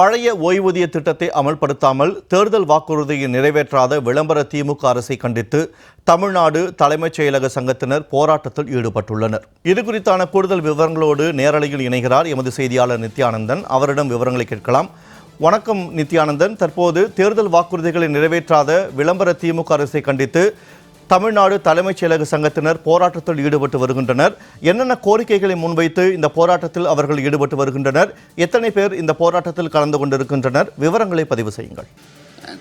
பழைய ஓய்வூதிய திட்டத்தை அமல்படுத்தாமல் தேர்தல் வாக்குறுதியை நிறைவேற்றாத விளம்பர திமுக அரசை கண்டித்து தமிழ்நாடு தலைமைச் செயலக சங்கத்தினர் போராட்டத்தில் ஈடுபட்டுள்ளனர். இது குறித்தான கூடுதல் விவரங்களோடு நேரலையில் இணைகிறார் எமது செய்தியாளர் நித்யானந்தன். அவரிடம் விவரங்களை கேட்கலாம். வணக்கம் நித்யானந்தன். தற்போது தேர்தல் வாக்குறுதிகளை நிறைவேற்றாத விளம்பர திமுக அரசை கண்டித்து தமிழ்நாடு தலைமைச் செயலக சங்கத்தினர் போராட்டத்தில் ஈடுபட்டு வருகின்றனர். என்னென்ன கோரிக்கைகளை முன்வைத்து இந்த போராட்டத்தில் அவர்கள் ஈடுபட்டு வருகின்றனர்? எத்தனை பேர் இந்த போராட்டத்தில் கலந்து கொண்டிருக்கின்றனர்? விவரங்களை பதிவு செய்யுங்கள்.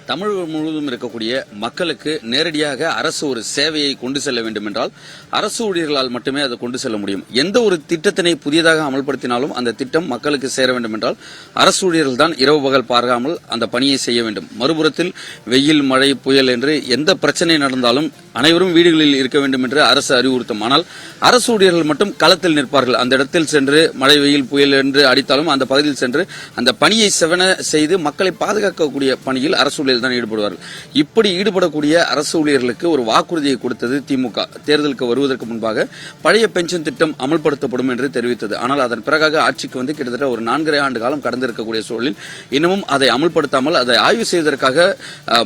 தமிழ் முழுவதும் இருக்கக்கூடிய மக்களுக்கு நேரடியாக அரசு ஒரு சேவையை கொண்டு செல்ல வேண்டும் என்றால் அரசு ஊழியர்களால் மட்டுமே அதை கொண்டு செல்ல முடியும். எந்த ஒரு திட்டத்தினை புதியதாக அமல்படுத்தினாலும் அந்த திட்டம் மக்களுக்கு சேர வேண்டும் என்றால் அரசு ஊழியர்கள் தான் இரவு பகல் பார்க்காமல் அந்த பணியை செய்ய வேண்டும். மறுபுறத்தில் வெயில் மழை புயல் என்று எந்த பிரச்சனை நடந்தாலும் அனைவரும் வீடுகளில் இருக்க வேண்டும் என்று அரசு அறிவுறுத்தும். ஆனால் அரசு ஊழியர்கள் மட்டும் களத்தில் நிற்பார்கள். அந்த இடத்தில் சென்று மழை வெயில் புயல் என்று அடித்தாலும் அந்த பகுதியில் சென்று அந்த பணியை செவன செய்து மக்களை பாதுகாக்கக்கூடிய பணியில் அரசு ஊழியர்கள் தான் ஈடுபடுவார்கள். இப்படி ஈடுபடக்கூடிய அரசு ஊழியர்களுக்கு ஒரு வாக்குறுதியை கொடுத்தது திமுக. தேர்தலுக்கு வருவதற்கு முன்பாக பழைய பென்ஷன் திட்டம் அமல்படுத்தப்படும் என்று தெரிவித்தது. ஆனால் அதன் பிறகாக ஆட்சிக்கு வந்து கிட்டத்தட்ட ஒரு நான்கரை ஆண்டு காலம் கடந்திருக்கக்கூடிய சூழலில் இன்னமும் அதை அமல்படுத்தாமல் அதை ஆய்வு செய்வதற்காக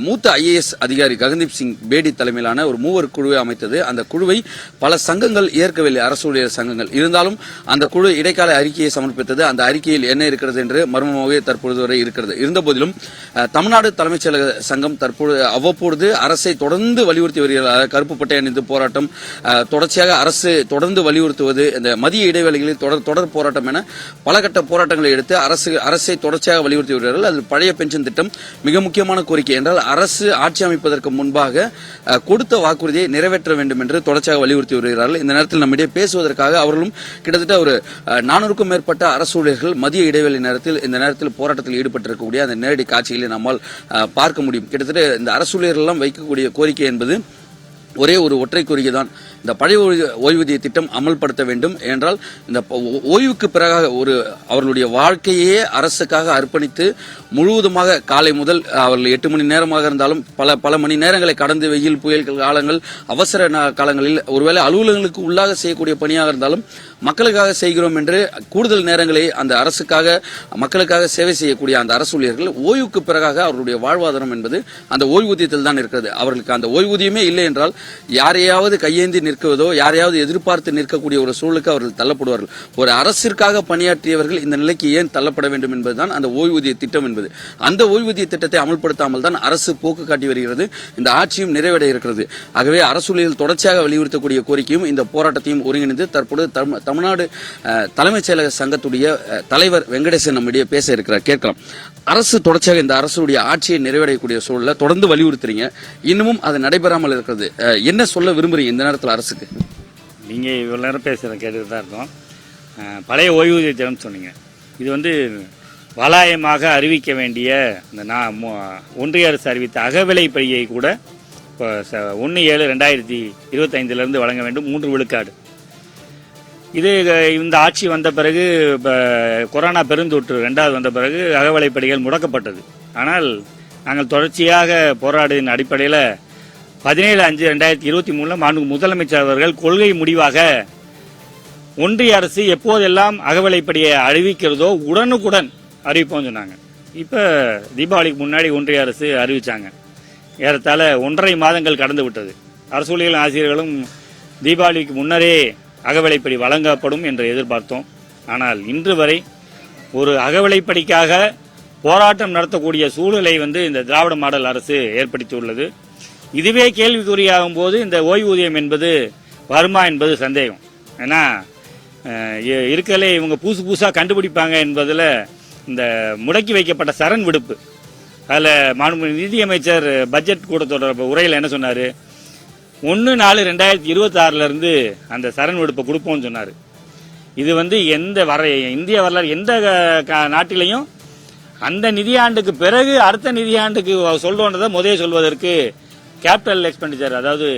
மூத்த ஐஏஎஸ் அதிகாரி ககன்தீப் சிங் பேடி தலைமையிலான ஒரு மூவர் குழுவை அமைத்தது. அந்த குழுவை பல சங்கங்கள் ஏற்கவில்லை. அரசு ஊழியர் சங்கங்கள். இருந்தாலும் அந்த குழு இடைக்கால அறிக்கையை சமர்ப்பித்தது. அந்த அறிக்கையில் என்ன இருக்கிறது என்று மர்மமாகவே தற்பொழுது வரை இருக்கிறது. இருந்தபோதிலும் தமிழ்நாடு தலைமை செயலக சங்கம் தற்பொழுது அவ்வப்பொழுது அரசை தொடர்ந்து வலியுறுத்தி வருகிறார். கருப்பு பட்டை அணிந்து போராட்டம் தொடர்ச்சியாக அரசு தொடர்ந்து வலியுறுத்துவது இந்த மதிய இடைவேளைகளில் தொடர் தொடர் போராட்டம் என பல கட்ட போராட்டங்களை எடுத்து அரசு அரசை தொடர்ச்சியாக வலியுறுத்தி வருகிறார்கள். அதில் பழைய பென்ஷன் திட்டம் மிக முக்கியமான கோரிக்கை என்றால் அரசு ஆட்சி அமைப்பதற்கு முன்பாக கொடுத்த வாக்குறுதியை நிறைவேற்ற வேண்டும் என்று தொடர்ச்சியாக வலியுறுத்தி வருகிறார்கள். இந்த நேரத்தில் நம்மிடையே பேசுவதற்காக அவர்களும் கிட்டத்தட்ட ஒரு நானூறுக்கும் மேற்பட்ட அரசு ஊழியர்கள் மதிய இடைவெளி நேரத்தில் இந்த நேரத்தில் போராட்டத்தில் ஈடுபட்டிருக்கக்கூடிய அந்த நேரடி காட்சிகளை நம்மால் பார்க்க முடியும். கிட்டத்தட்ட இந்த அரசு ஊழியர்கள்லாம் வைக்கக்கூடிய கோரிக்கை என்பது ஒரே ஒரு ஒற்றை கோரிக்கை தான் இந்த பழைய ஓய்வு- ஓய்வூதிய திட்டம் அமல்படுத்த வேண்டும் என்றால் இந்த ஓய்வுக்கு பிறகாக ஒரு அவர்களுடைய வாழ்க்கையே அரசுக்காக அர்ப்பணித்து முழுவதுமாக காலை முதல் அவர்கள் எட்டு மணி நேரமாக இருந்தாலும் பல பல மணி நேரங்களை கடந்து வெயில் புயல் காலங்கள் அவசர காலங்களில் ஒருவேளை அலுவலகங்களுக்கு உள்ளாக செய்யக்கூடிய பணியாக இருந்தாலும் மக்களுக்காக செய்கிறோம் என்று கூடுதல் நேரங்களை அந்த அரசுக்காக மக்களுக்காக சேவை செய்யக்கூடிய அந்த அரசு ஊழியர்கள் ஓய்வுக்கு பிறகாக அவர்களுடைய வாழ்வாதாரம் என்பது அந்த ஓய்வூதியத்தில் தான் இருக்கிறது. அவர்களுக்கு அந்த ஓய்வூதியமே இல்லை என்றால் யாரையாவது கையேந்தி நிற்குவதோ யாரையாவது எதிர்பார்த்து நிற்கக்கூடிய ஒரு சூழலுக்கு அவர்கள் தள்ளப்படுவார்கள். ஒரு அரசிற்காக பணியாற்றியவர்கள் இந்த நிலைக்கு ஏன் தள்ளப்பட வேண்டும் என்பதுதான் அந்த ஓய்வூதிய திட்டம் என்பது. அந்த ஓய்வூதிய திட்டத்தை அமல்படுத்தாமல் தான் அரசு போக்கு காட்டி வருகிறது. இந்த ஆட்சியும் நிறைவடைய இருக்கிறது. ஆகவே அரசு தொடர்ச்சியாக வலியுறுத்தக்கூடிய கோரிக்கையும் இந்த போராட்டத்தையும் ஒருங்கிணைந்து தற்போது தமிழ்- தமிழ்நாடு தலைமைச் செயலக சங்கத்துடைய தலைவர் வெங்கடேசன் நம்மிடையே பேச இருக்கிறார். கேட்கலாம். அரசு தொடர்ச்சியாக இந்த அரசுடைய ஆட்சியை நிறைவடையக்கூடிய சூழலை தொடர்ந்து வலியுறுத்துறீங்க. இன்னமும் அது நடைபெறாமல் இருக்கிறது. என்ன சொல்ல விரும்புறீங்க இந்த நேரத்தில் அரசுக்கு. நீங்கள் இவ்வளோ நேரம் பேசுகிறேன் கேட்டுட்டு தான் இருக்கோம். பழைய ஓய்வூதிய தினம் சொன்னீங்க. இது வந்து வலாயமாக அறிவிக்க வேண்டிய இந்த நான் ஒன்றிய அரசு அறிவித்த அகவிலைப்படியை கூட இப்போ ச ஒன்று ஏழு ரெண்டாயிரத்தி இருபத்தைந்துலேருந்து வழங்க வேண்டும். மூன்று விழுக்காடு. இது இந்த ஆட்சி வந்த பிறகு இப்போ கொரோனா பெருந்தொற்று ரெண்டாவது வந்த பிறகு அகவிலைப்படிகள் முடக்கப்பட்டது. ஆனால் நாங்கள் தொடர்ச்சியாக போராடின் அடிப்படையில் பதினேழு அஞ்சு ரெண்டாயிரத்தி இருபத்தி மூணில் மாண்பு முதலமைச்சர் அவர்கள் கொள்கை முடிவாக ஒன்றிய அரசு எப்போதெல்லாம் அகவிலைப்படியை அறிவிக்கிறதோ உடனுக்குடன் அறிவிப்போம் சொன்னாங்க. இப்போ தீபாவளிக்கு முன்னாடி ஒன்றிய அரசு அறிவித்தாங்க ஏறத்தாழ ஒன்றரை மாதங்கள் கடந்து விட்டது. அரசு ஊழியர்கள் ஆசிரியர்களும் தீபாவளிக்கு முன்னரே அகவிலைப்படி வழங்கப்படும் என்று எதிர்பார்த்தோம். ஆனால் இன்று வரை ஒரு அகவிலைப்படிக்காக போராட்டம் நடத்தக்கூடிய சூழலை வந்து இந்த திராவிட மாடல் அரசு ஏற்படுத்தியுள்ளது. இதுவே கேள்விக்குறியாகும் போது இந்த ஓய்வூதியம் என்பது வருமா என்பது சந்தேகம். ஏன்னா இருக்கலே இவங்க புதுசு புதுசாக கண்டுபிடிப்பாங்க என்பதில் இந்த முடக்கி வைக்கப்பட்ட சரண் விடுப்பு. அதில் மாண்பு நிதியமைச்சர் பட்ஜெட் கூட்டத்தோட உரையில் என்ன சொன்னார்? ஒன்று நாலு ரெண்டாயிரத்தி இருபத்தாறுலேருந்து அந்த சரண் விடுப்பை கொடுப்போம்னு சொன்னார். இது வந்து எந்த வர இந்திய வரலாறு எந்த நாட்டிலையும் அந்த நிதியாண்டுக்கு பிறகு அடுத்த நிதியாண்டுக்கு சொல்றோன்றதை முதலே சொல்வதற்கு கேபிட்டல் எக்ஸ்பெண்டிச்சர் அதாவது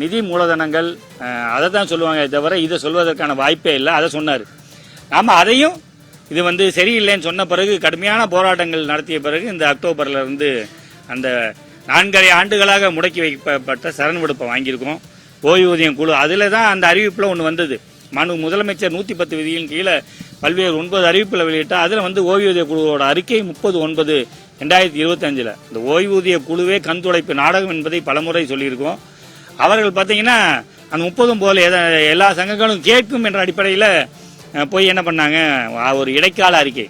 நிதி மூலதனங்கள் அதை தான் சொல்லுவாங்க தவிர இதை சொல்வதற்கான வாய்ப்பே இல்லை. அதை சொன்னார். நாம் அதையும் இது வந்து சரியில்லைன்னு சொன்ன பிறகு கடுமையான போராட்டங்கள் நடத்திய பிறகு இந்த அக்டோபர்லேருந்து அந்த நான்கரை ஆண்டுகளாக முடக்கி வைக்கப்பட்ட சரண் விடுப்பை வாங்கியிருக்கோம். ஓய்வூதியம் குழு. அதில் தான் அந்த அறிவிப்பில் ஒன்று வந்தது. மனு முதலமைச்சர் நூற்றி பத்து விதியின் கீழே பல்வேறு ஒன்பது அறிவிப்பில் வெளியிட்டால் அதில் வந்து ஓய்வூதிய குழுவோட அறிக்கை முப்பது ஒன்பது ரெண்டாயிரத்தி இருபத்தஞ்சில். இந்த ஓய்வூதிய குழுவே கண் துடைப்பு நாடகம் என்பதை பலமுறை சொல்லியிருக்கோம். அவர்கள் பார்த்தீங்கன்னா அந்த முப்பதும் போல எல்லா சங்கங்களும் கேட்கும் என்ற அடிப்படையில் போய் என்ன பண்ணாங்க? ஒரு இடைக்கால அறிக்கை.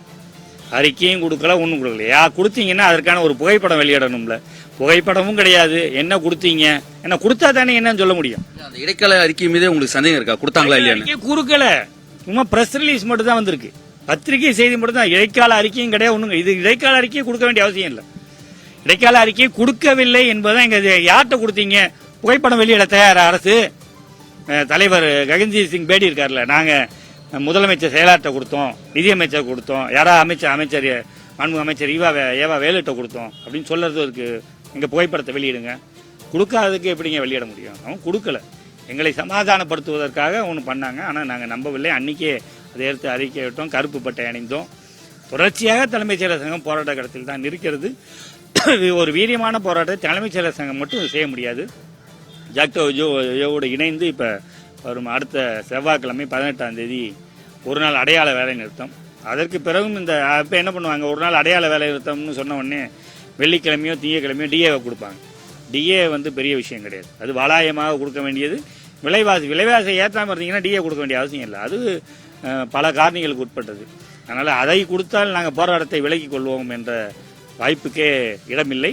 அறிக்கையும் கொடுக்கல ஒன்றும் கொடுக்கல. யா கொடுத்தீங்கன்னா அதற்கான ஒரு புகைப்படம் வெளியிடணும்ல. புகைப்படமும் கிடையாது. என்ன கொடுத்தீங்க? என்ன கொடுத்தா தானே என்னன்னு சொல்ல முடியும். அந்த இடைக்கால அறிக்கை மீதே உங்களுக்கு சந்தேகம் இருக்கா? கொடுத்தாங்களா அறிக்கை குறுக்கல சும்மா பிரஸ் ரிலீஸ் மட்டும் தான் வந்திருக்கு. பத்திரிகை செய்தி மட்டும் தான் இடைக்கால அறிக்கையும் கிடையாது ஒண்ணுங்க. இது இடைக்கால அறிக்கையை கொடுக்க வேண்டிய அவசியம் இல்லை. இடைக்கால அறிக்கையை கொடுக்கவில்லை என்பதை எங்க இது யார்கிட்ட கொடுத்தீங்க? புகைப்படம் வெளியிட தயாரா அரசு? தலைவர் ககன்ஜீத் சிங் பேடி இருக்கார்ல நாங்க முதலமைச்சர் செயலாளர்கிட்ட கொடுத்தோம் நிதியமைச்சர் கொடுத்தோம் யாரா அமைச்சர் அமைச்சர் மாண்பு அமைச்சர் ஈவா ஏவா வேலுட்ட கொடுத்தோம் அப்படின்னு சொல்றதுக்கு எங்க புகைப்படத்தை வெளியிடுங்க. கொடுக்காததுக்கு எப்படிங்க வெளியிட முடியும்? அவன் கொடுக்கல. எங்களை சமாதானப்படுத்துவதற்காக ஒன்று பண்ணாங்க. ஆனால் நாங்கள் நம்பவில்லை. அன்னைக்கே அதை எடுத்து அறிக்கை விட்டோம் கருப்பு பட்டை அணிந்தோம். தொடர்ச்சியாக தலைமைச் செயலர் சங்கம் போராட்ட கடத்தில் தான் இருக்கிறது. ஒரு வீரியமான போராட்டத்தை தலைமைச் செயலர் சங்கம் மட்டும் செய்ய முடியாது. ஜாக்டோ ஜோ ஜோவோடு இணைந்து இப்போ வரும் அடுத்த செவ்வாய்க்கிழமை பதினெட்டாம் தேதி ஒரு நாள் அடையாள வேலை நிறுத்தம். அதற்கு பிறகும் இந்த இப்போ என்ன பண்ணுவாங்க? ஒரு நாள் அடையாள வேலை நிறுத்தம்னு சொன்ன உடனே வெள்ளிக்கிழமையோ திங்கக்கிழமையோ டிஏவை கொடுப்பாங்க. டிஏ வந்து பெரிய விஷயம் கிடையாது. அது வலாயமாக கொடுக்க வேண்டியது. விலைவாசி விலைவாசி ஏற்றாமல் இருந்தீங்கன்னா டிஏ கொடுக்க வேண்டிய அவசியம் இல்லை. அது பல காரணிகளுக்கு உட்பட்டது. அதனால் அதை கொடுத்தால் நாங்கள் போராட்டத்தை விலக்கிக் கொள்வோம் என்ற வாய்ப்புக்கே இடமில்லை.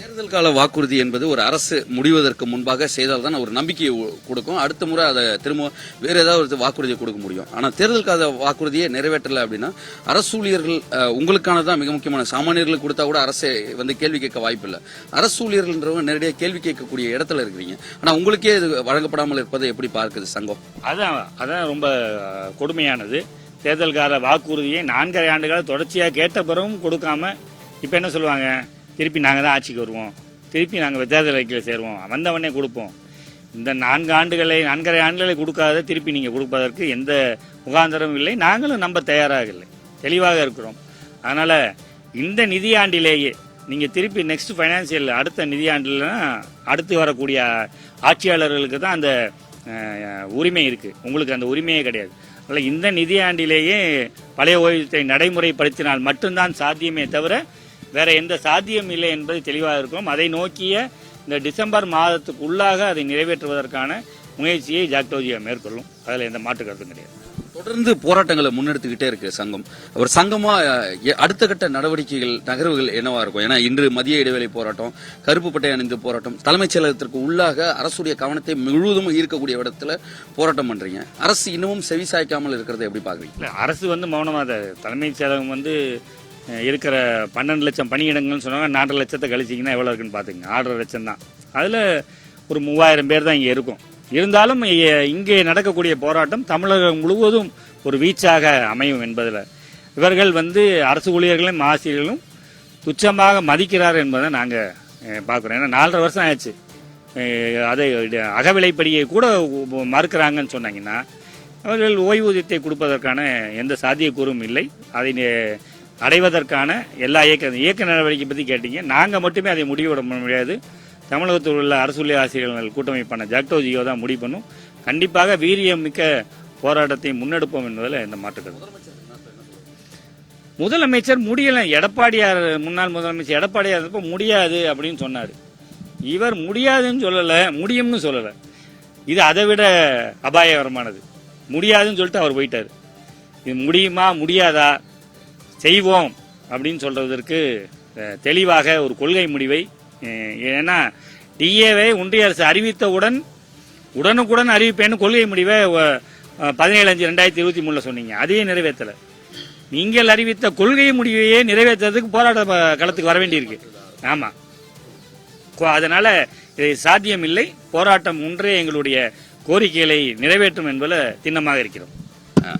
தேர்தல் கால வாக்குறுதி என்பது ஒரு அரசு முடிவதற்கு முன்பாக செய்தால் தான் ஒரு நம்பிக்கையை கொடுக்கும். அடுத்த முறை அதை திரும்ப வேற ஏதாவது ஒரு வாக்குறுதியை கொடுக்க முடியும். ஆனா தேர்தல் கால வாக்குறுதியை நிறைவேற்றல அப்படின்னா அரசு ஊழியர்கள் உங்களுக்கானதான் மிக முக்கியமான. சாமானியர்களுக்கு கொடுத்தா கூட அரசு வந்து கேள்வி கேட்க வாய்ப்பு இல்லை. அரசு ஊழியர்கள்ன்றவங்க நேரடியாக கேள்வி கேட்கக்கூடிய இடத்துல இருக்கிறீங்க. ஆனா உங்களுக்கே இது வழங்கப்படாமல் இருப்பதை எப்படி பார்க்குது சங்கம்? அதான் அதான் ரொம்ப கொடுமையானது. தேர்தல் கால வாக்குறுதியை நான்கரை ஆண்டுகால தொடர்ச்சியாக கேட்ட பிறகும் கொடுக்காம இப்போ என்ன சொல்லுவாங்க? திருப்பி நாங்கள் தான் ஆட்சிக்கு வருவோம். திருப்பி நாங்கள் தேர்தல் அறிக்கையில் சேருவோம். வந்தவொடனே கொடுப்போம். இந்த நான்கு ஆண்டுகளை நான்கரை ஆண்டுகளை கொடுக்காத திருப்பி நீங்கள் கொடுப்பதற்கு எந்த முகாந்திரமும் இல்லை. நாங்களும் நம்ப தயாராக இல்லை. தெளிவாக இருக்கிறோம். அதனால் இந்த நிதியாண்டிலேயே நீங்கள் திருப்பி நெக்ஸ்ட் ஃபைனான்சியல் அடுத்த நிதியாண்டில்னா அடுத்து வரக்கூடிய ஆட்சியாளர்களுக்கு தான் அந்த உரிமை இருக்குது உங்களுக்கு அந்த உரிமையே கிடையாது. அதனால் இந்த நிதியாண்டிலேயே பழைய ஓய்வூதியத்தை நடைமுறைப்படுத்தினால் மட்டும்தான் சாத்தியமே தவிர வேற எந்த சாத்தியம் இல்லை என்பது தெளிவாக இருக்கும். அதை நோக்கிய இந்த டிசம்பர் மாதத்துக்கு உள்ளாக அதை நிறைவேற்றுவதற்கான முயற்சியை ஜாக்டோஜியா மேற்கொள்ளும். அதில் எந்த மாற்று கருத்தும் கிடையாது. தொடர்ந்து போராட்டங்களை முன்னெடுத்துக்கிட்டே இருக்கு சங்கம். ஒரு சங்கமா அடுத்த கட்ட நடவடிக்கைகள் நகர்வுகள் என்னவா இருக்கும்? ஏன்னா இன்று மதிய இடைவேளை போராட்டம் கருப்பு பட்டை அணிந்து போராட்டம் தலைமைச் செயலகத்திற்கு உள்ளாக அரசுடைய கவனத்தை முழுவதும் ஈர்க்கக்கூடிய இடத்துல போராட்டம் பண்றீங்க. அரசு இன்னமும் செவிசாய்க்காமல் இருக்கிறத எப்படி பாக்குறீங்க அரசு வந்து மௌனமாக தான் தலைமைச் செயலகம் வந்து இருக்கிற பன்னெண்டு லட்சம் பணியிடங்கள்னு சொன்னாங்க. நாலரை லட்சத்தை கழிச்சிங்கன்னா எவ்வளோ இருக்குன்னு பார்த்துங்க ஆறரை லட்சம் தான். அதில் ஒரு மூவாயிரம் பேர் தான் இங்கே இருக்கும். இருந்தாலும் இங்கே நடக்கக்கூடிய போராட்டம் தமிழகம் முழுவதும் ஒரு வீச்சாக அமையும் என்பதில். இவர்கள் வந்து அரசு ஊழியர்களும் ஆசிரியர்களும் துச்சமாக மதிக்கிறார் என்பதை நாங்கள் பார்க்குறோம் ஏன்னா நாலரை வருஷம் ஆயிடுச்சு அதை அகவிலைப்படியை கூட மறுக்கிறாங்கன்னு சொன்னாங்கன்னா அவர்கள் ஓய்வூதியத்தை கொடுப்பதற்கான எந்த சாத்தியக்கூறும் இல்லை. அதை அடைவதற்கான எல்லா இயக்க இயக்க நடவடிக்கை பற்றி கேட்டீங்க. நாங்கள் மட்டுமே அதை முடிவிட முடியாது. தமிழகத்தில் உள்ள அரசு ஆசிரியர்கள் கூட்டமைப்பான ஜாக்டோஜியோ தான் முடிவு பண்ணும். கண்டிப்பாக வீரியம் மிக்க போராட்டத்தை முன்னெடுப்போம் என்பதில் இந்த மாற்றுக்கிறது முதலமைச்சர் முடியலை. எடப்பாடியார் முன்னாள் முதலமைச்சர் எடப்பாடியார் இருந்தப்போ முடியாது அப்படின்னு சொன்னார். இவர் முடியாதுன்னு சொல்லலை. முடியும்னு சொல்லலை. இது அதை விட அபாயகரமானது. முடியாதுன்னு சொல்லிட்டு அவர் போயிட்டார். இது முடியுமா? முடியாதா? செய்வோம் அப்படின்னு சொல்றதற்கு தெளிவாக ஒரு கொள்கை முடிவை ஏன்னா டிஏவை ஒன்றிய அரசு அறிவித்தவுடன் உடனுக்குடன் அறிவிப்பேன்னு கொள்கை முடிவை பதினேழு அஞ்சு ரெண்டாயிரத்தி இருபத்தி மூணில் சொன்னீங்க. அதையே நிறைவேற்றலை. நீங்கள் அறிவித்த கொள்கை முடிவையே நிறைவேற்றுறதுக்கு போராட்ட களத்துக்கு வர வேண்டியிருக்கு. ஆமாம் அதனால் இதை இது சாத்தியம் இல்லை போராட்டம் ஒன்றே எங்களுடைய கோரிக்கைகளை நிறைவேற்றும் என்பதில் திண்ணமாக இருக்கிறோம்.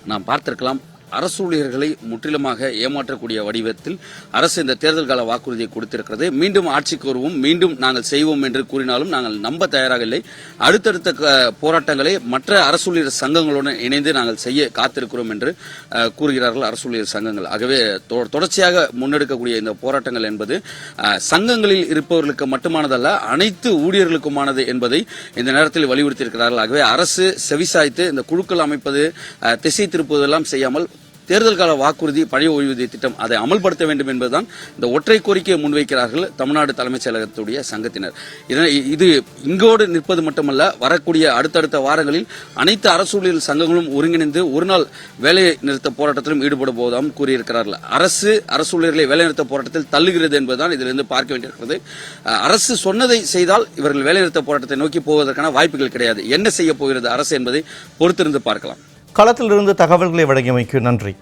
நாம் பார்த்திருக்கலாம். அரசு ஊழியர்களை முற்றிலுமாக ஏமாற்றக்கூடிய வடிவத்தில் அரசு இந்த தேர்தல் கால வாக்குறுதியை கொடுத்திருக்கிறது. மீண்டும் ஆட்சிக்கு வருவோம். மீண்டும் நாங்கள் செய்வோம் என்று கூறினாலும் நாங்கள் நம்ப தயாராக இல்லை அடுத்தடுத்த க- போராட்டங்களை மற்ற அரசு ஊழியர் சங்கங்களுடன் இணைந்து நாங்கள் செய்ய காத்திருக்கிறோம் என்று கூறுகிறார்கள் அரசு ஊழியர் சங்கங்கள். ஆகவே தொ- தொடர்ச்சியாக முன்னெடுக்கக்கூடிய இந்த போராட்டங்கள் என்பது சங்கங்களில் இருப்பவர்களுக்கு மட்டுமானதல்ல அனைத்து ஊழியர்களுக்குமானது என்பதை இந்த நேரத்தில் வலியுறுத்தியிருக்கிறார்கள். ஆகவே அரசு செவிசாய்த்து இந்த குழுக்கள் அமைப்பது திசை திருப்புவதெல்லாம் செய்யாமல் தேர்தல் கால வாக்குறுதி பழைய ஓய்வூதிய திட்டம் அதை அமல்படுத்த வேண்டும் என்பதுதான் இந்த ஒற்றை கோரிக்கையை முன்வைக்கிறார்கள் தமிழ்நாடு தலைமைச் செயலகத்துடைய சங்கத்தினர். இதனை- இது இங்கோடு நிற்பது மட்டுமல்ல வரக்கூடிய அடுத்தடுத்த வாரங்களில் அனைத்து அரசு ஊழியர் சங்கங்களும் ஒருங்கிணைந்து ஒரு நாள் வேலை நிறுத்த போராட்டத்திலும் ஈடுபட போவதாகவும் கூறியிருக்கிறார்கள். அரசு அரசு ஊழியர்களை வேலைநிறுத்த போராட்டத்தில் தள்ளுகிறது என்பதுதான் இதிலிருந்து பார்க்க வேண்டியிருக்கிறது. அரசு சொன்னதை செய்தால் இவர்கள் வேலைநிறுத்த போராட்டத்தை நோக்கி போவதற்கான வாய்ப்புகள் கிடையாது. என்ன செய்ய போகிறது அரசு என்பதை பொறுத்திருந்து பார்க்கலாம். களத்திலிருந்து தகவல்களை வழங்கியமைக்கு நன்றி.